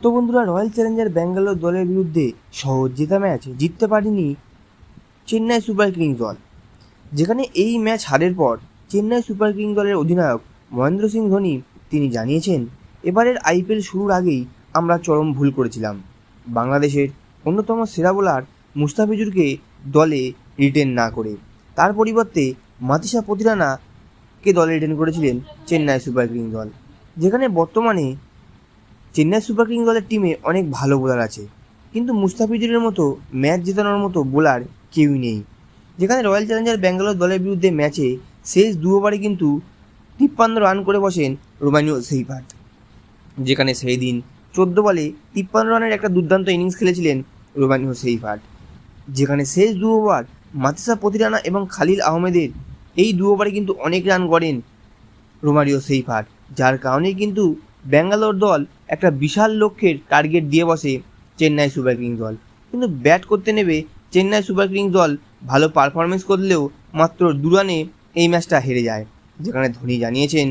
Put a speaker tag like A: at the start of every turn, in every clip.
A: তো বন্ধুরা royal Challenger Bangalore দলের বিরুদ্ধে সহজ জেতা ম্যাচ জিততে পারেনি চেন্নাই সুপার কিংস দল। যেখানে এই ম্যাচ হারের পর চেন্নাই সুপার কিংস দলের অধিনায়ক মহেন্দ্র সিং ধোনি তিনি জানিয়েছেন, এবারের আইপিএল শুরুর আগেই আমরা চরম ভুল করেছিলাম। বাংলাদেশের অন্যতম সেরা বোলার মুস্তাফিজুরকে দলে রিটেন না করে। তার পরিবর্তে মাতিসা পতিরানাকে দলে রিটেন করেছিলেন চেন্নাই সুপার কিংস দল। যেখানে বর্তমানে চেন্নাই সুপার কিংস দলের টিমে অনেক ভালো বোলার আছে। কিন্তু মুস্তাফিজুরের মতো ম্যাচ জেতানোর মতো বোলার কেউই নেই। যেখানে রয়্যাল চ্যালেঞ্জার ব্যাঙ্গালোর দলের বিরুদ্ধে ম্যাচে শেষ দু ওভারে কিন্তু তিপ্পান্ন রান করে বসেন রোমানিও সেইফাট যেখানে সেই দিন চোদ্দ বলে তিপ্পান্ন রানের একটা দুর্দান্ত ইনিংস খেলেছিলেন রোমানিও সেইফাট যেখানে শেষ দু ওভার মাতিসা পতিরানা এবং খালিল আহমেদের এই দু ওভারে কিন্তু অনেক রান করেন রোমারিও সেইফাট যার কারণে কিন্তু ব্যাঙ্গালোর দল একটা বিশাল লক্ষ্যের টার্গেট দিয়ে বসে চেন্নাই সুপার কিংস দল। কিন্তু ব্যাট করতে নেবে চেন্নাই সুপার কিংস দল, ভালো পারফরমেন্স করলেও মাত্র দু রানে এই ম্যাচটা হেরে যায়। যেখানে ধোনি জানিয়েছেন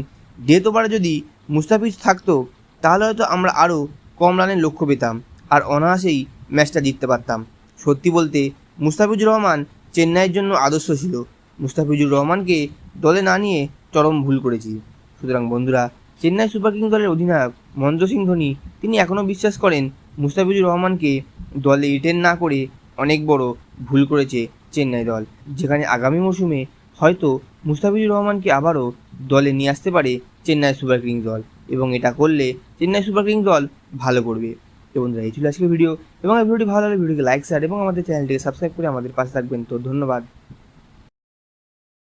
A: ডেথ ওভারে যদি মুস্তাফিজ থাকতো, তাহলে হয়তো আমরা আরও কম রানের লক্ষ্য পেতাম আর অনায়াসেই ম্যাচটা জিততে পারতাম। সত্যি বলতে, মুস্তাফিজুর রহমান চেন্নাইয়ের জন্য আদর্শ ছিল। মুস্তাফিজুর রহমানকে দলে না নিয়ে চরম ভুল করেছি। সুতরাং বন্ধুরা চেন্নাই সুপার কিংস দলের অধিনায়ক মহেন্দ্র সিং ধোনি, তিনি এখনও বিশ্বাস করেন মুস্তাফিজুর রহমানকে দলে রিটেন না করে অনেক বড় ভুল করেছে চেন্নাই দল। যেখানে আগামী মৌসুমে হয়তো মুস্তাফিজুর রহমানকে আবারও দলে নিয়ে আসতে পারে চেন্নাই সুপার কিংস দল এবং এটা করলে চেন্নাই সুপার কিংস দল ভালো করবে। তো বন্ধুরা, এই ছিল আজকের ভিডিও। এবং এই ভিডিওটি ভালো লাগলে ভিডিওকে লাইক শেয়ার এবং আমাদের চ্যানেলটিকে সাবস্ক্রাইব করে আমাদের পাশে থাকবেন। তো ধন্যবাদ।